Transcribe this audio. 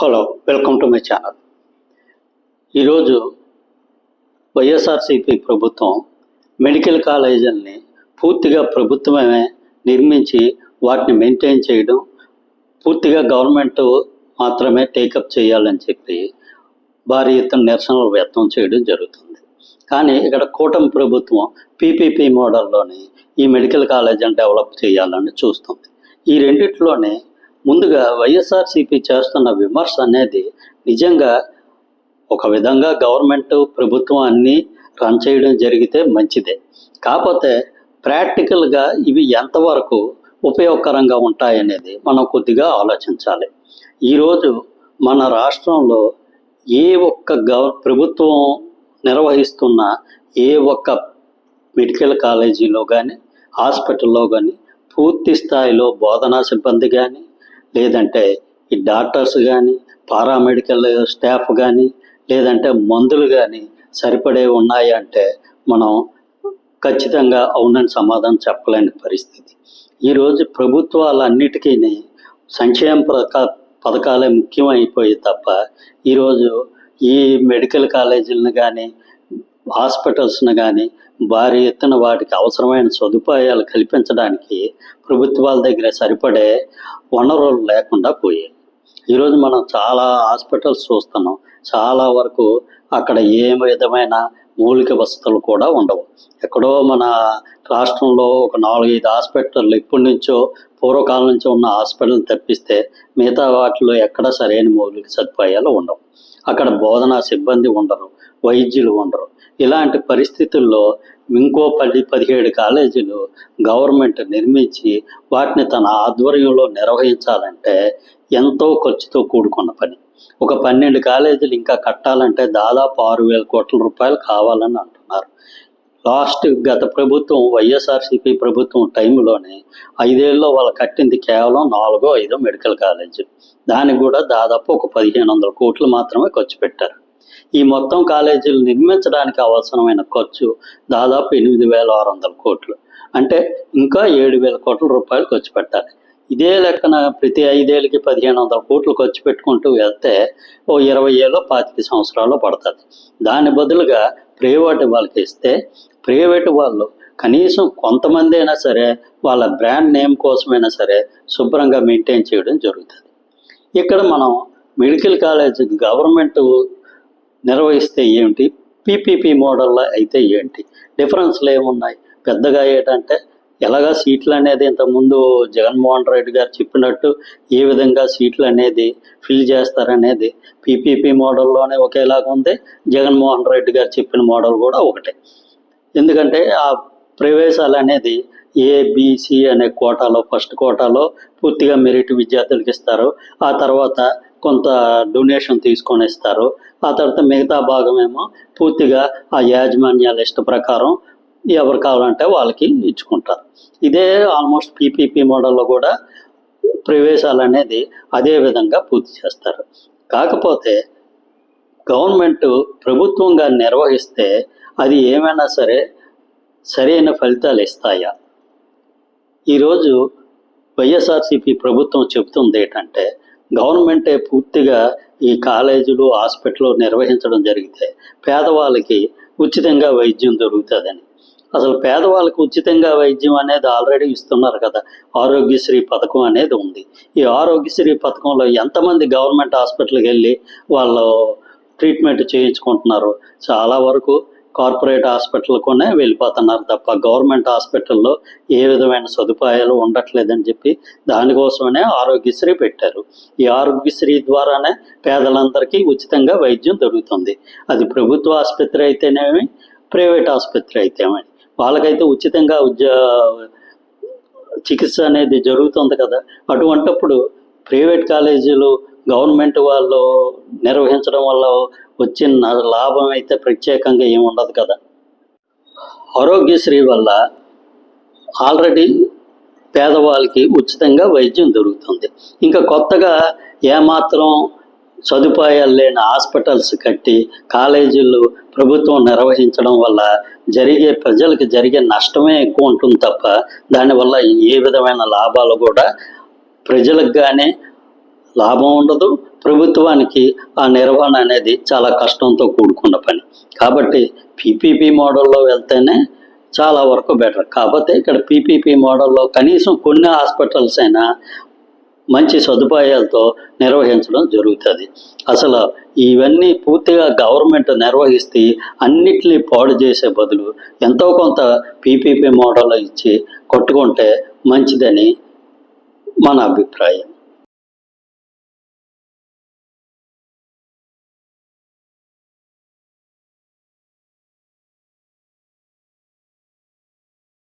Hello welcome to my channel ఈరోజు వైఎస్ఆర్సిపి ప్రభుత్వం medical కాలేజీలని పూర్తిగా ప్రభుత్వమే నిర్మించి వాటిని మెయింటైన్ చేయడం పూర్తిగా గవర్నమెంట్ మాత్రమే టేకప్ చేయాలని చెప్పి భారీ ఎత్తున నిరసనలు వ్యక్తం చేయడం జరుగుతుంది. కానీ ఇక్కడ కూటమి ప్రభుత్వం పీపీపీ మోడల్లోని ఈ మెడికల్ కాలేజీని డెవలప్ చేయాలని చూస్తుంది. ఈ రెండిట్లోనే ముందుగా వైఎస్ఆర్సీపీ చేస్తున్న విమర్శ అనేది నిజంగా ఒక విధంగా గవర్నమెంట్ ప్రభుత్వం అన్నీ రన్ చేయడం జరిగితే మంచిదే. కాకపోతే ప్రాక్టికల్గా ఇవి ఎంతవరకు ఉపయోగకరంగా ఉంటాయనేది మనం కొద్దిగా ఆలోచించాలి. ఈరోజు మన రాష్ట్రంలో ఏ ఒక్క గవ ప్రభుత్వం నిర్వహిస్తున్న ఏ ఒక్క మెడికల్ కాలేజీలో కానీ హాస్పిటల్లో కానీ పూర్తి స్థాయిలో బోధనా సిబ్బంది కానీ లేదంటే ఈ డాక్టర్స్ కానీ పారామెడికల్ స్టాఫ్ కానీ లేదంటే మందులు కానీ సరిపడే ఉన్నాయి అంటే మనం ఖచ్చితంగా అవునని సమాధానం చెప్పలేని పరిస్థితి. ఈరోజు ప్రభుత్వాలన్నిటికీ సంక్షేమ పథక పథకాలే ముఖ్యమైపోయి తప్ప ఈరోజు ఈ మెడికల్ కాలేజీలను కానీ హాస్పిటల్స్ను కానీ భారీ ఎత్తున వాటికి అవసరమైన సదుపాయాలు కల్పించడానికి ప్రభుత్వాల దగ్గర సరిపడే వనరులు లేకుండా పోయాయి. ఈరోజు మనం చాలా హాస్పిటల్స్ చూస్తున్నాం. చాలా వరకు అక్కడ ఏ విధమైన మౌలిక వసతులు కూడా ఉండవు. ఎక్కడో మన రాష్ట్రంలో ఒక నాలుగైదు హాస్పిటల్ ఇప్పటి నుంచో పూర్వకాలం నుంచో ఉన్న హాస్పిటల్ని తప్పిస్తే మిగతా వాటిలో ఎక్కడ సరైన మౌలిక సదుపాయాలు ఉండవు. అక్కడ బోధనా సిబ్బంది ఉండరు వైద్యులు ఉండరు. ఇలాంటి పరిస్థితుల్లో ఇంకో పది పదిహేడు కాలేజీలు గవర్నమెంట్ నిర్మించి వాటిని తన ఆధ్వర్యంలో నిర్వహించాలంటే ఎంతో ఖర్చుతో కూడుకున్న పని. ఒక పన్నెండు కాలేజీలు ఇంకా కట్టాలంటే దాదాపు ఆరు వేల కోట్ల రూపాయలు కావాలని అంటున్నారు. లాస్ట్ గత ప్రభుత్వం వైఎస్ఆర్సీపీ ప్రభుత్వం టైంలోనే ఐదేళ్ళలో వాళ్ళు కట్టింది కేవలం నాలుగో ఐదో మెడికల్ కాలేజ్. దానికి కూడా దాదాపు ఒక పదిహేను వందల కోట్లు మాత్రమే ఖర్చు పెట్టారు. ఈ మొత్తం కాలేజీలు నిర్మించడానికి అవసరమైన ఖర్చు దాదాపు ఎనిమిది వేల ఆరు వందల కోట్లు. అంటే ఇంకా ఏడు వేల కోట్ల రూపాయలు ఖర్చు పెట్టాలి. ఇదే లెక్కన ప్రతి ఐదేళ్ళకి పదిహేను వందల కోట్లు ఖర్చు పెట్టుకుంటూ వెళ్తే ఓ ఇరవై ఏళ్ళు పాతిక సంవత్సరాలు పడుతుంది. దాని బదులుగా ప్రైవేట్ వాళ్ళకి ఇస్తే ప్రైవేట్ వాళ్ళు కనీసం కొంతమంది అయినా సరే వాళ్ళ బ్రాండ్ నేమ్ కోసమైనా సరే శుభ్రంగా మెయింటైన్ చేయడం జరుగుతుంది. ఇక్కడ మనం మెడికల్ కాలేజ్ గవర్నమెంట్ నిర్వహిస్తే ఏంటి? పీపీపీ మోడల్లో అయితే ఏంటి? డిఫరెన్స్లు ఏమున్నాయి? పెద్దగా ఏంటంటే ఎలాగా సీట్లు అనేది ఇంతకుముందు జగన్మోహన్ రెడ్డి గారు చెప్పినట్టు ఏ విధంగా సీట్లు అనేది ఫిల్ చేస్తారనేది పీపీపీ మోడల్లోనే ఒకేలాగా ఉంది. జగన్మోహన్ రెడ్డి గారు చెప్పిన మోడల్ కూడా ఒకటే. ఎందుకంటే ఆ ప్రవేశాలు అనేది ఏబిసి అనే కోటాలో ఫస్ట్ కోటాలో పూర్తిగా మెరిట్ విద్యార్థులకు ఇస్తారు. ఆ తర్వాత కొంత డొనేషన్ తీసుకొని ఇస్తారు. ఆ తర్వాత మిగతా భాగం ఏమో పూర్తిగా ఆ యాజమాన్య లిస్ట్ ప్రకారం ఎవరు కావాలంటే వాళ్ళకి ఇచ్చుకుంటారు. ఇదే ఆల్మోస్ట్ పీపీపీ మోడల్లో కూడా ప్రవేశాలు అనేది అదే విధంగా పూర్తి చేస్తారు. కాకపోతే గవర్నమెంట్ ప్రభుత్వంగా నిర్వహిస్తే అది ఏమైనా సరే సరైన ఫలితాలు ఇస్తాయా? ఈరోజు వైఎస్ఆర్సీపీ ప్రభుత్వం చెబుతుంది ఏంటంటే గవర్నమెంటే పూర్తిగా ఈ కాలేజీలు హాస్పిటల్ నిర్వహించడం జరిగితే పేదవాళ్ళకి ఉచితంగా వైద్యం దొరుకుతుందని. అసలు పేదవాళ్ళకి ఉచితంగా వైద్యం అనేది ఆల్రెడీ ఇస్తున్నారు కదా. ఆరోగ్యశ్రీ పథకం అనేది ఉంది. ఈ ఆరోగ్యశ్రీ పథకంలో ఎంతమంది గవర్నమెంట్ హాస్పిటల్కి వెళ్ళి వాళ్ళు ట్రీట్మెంట్ చేయించుకుంటున్నారు? చాలా వరకు కార్పొరేట్ హాస్పిటల్లోనే వెళ్ళిపోతున్నారు తప్ప గవర్నమెంట్ హాస్పిటల్లో ఏ విధమైన సదుపాయాలు ఉండట్లేదని చెప్పి దానికోసమనే ఆరోగ్యశ్రీ పెట్టారు. ఈ ఆరోగ్యశ్రీ ద్వారానే పేదలందరికీ ఉచితంగా వైద్యం దొరుకుతుంది. అది ప్రభుత్వ ఆసుపత్రి అయితేనేమి ప్రైవేట్ ఆసుపత్రి అయితేనేమి. వాళ్ళకైతే ఉచితంగా ఉద్యో చికిత్స అనేది జరుగుతుంది కదా. అటువంటప్పుడు ప్రైవేట్ కాలేజీలు గవర్నమెంట్ వాళ్ళు నిర్వహించడం వల్ల వచ్చిన లాభం అయితే ప్రత్యేకంగా ఏమి ఉండదు కదా. ఆరోగ్యశ్రీ వల్ల ఆల్రెడీ పేదవాళ్ళకి ఉచితంగా వైద్యం దొరుకుతుంది. ఇంకా కొత్తగా ఏమాత్రం సదుపాయాలు లేని హాస్పిటల్స్ కట్టి కాలేజీలు ప్రభుత్వం నిర్వహించడం వల్ల జరిగే ప్రజలకు జరిగే నష్టమే ఎక్కువ ఉంటుంది తప్ప దానివల్ల ఏ విధమైన లాభాలు కూడా ప్రజలకు కానీ లాభం ఉండదు. ప్రభుత్వానికి ఆ నిర్వహణ అనేది చాలా కష్టంతో కూడుకున్న పని. కాబట్టి పీపీపీ మోడల్లో వెళ్తేనే చాలా వరకు బెటర్. కాకపోతే ఇక్కడ పీపీపీ మోడల్లో కనీసం కొన్ని హాస్పిటల్స్ అయినా మంచి సదుపాయాలతో నిర్వహించడం జరుగుతుంది. అసలు ఇవన్నీ పూర్తిగా గవర్నమెంట్ నిర్వహిస్తే అన్నిటినీ పాడు చేసే బదులు ఎంతో కొంత పీపీపీ మోడల్ ఇచ్చి కొట్టుకుంటే మంచిదని మన అభిప్రాయం.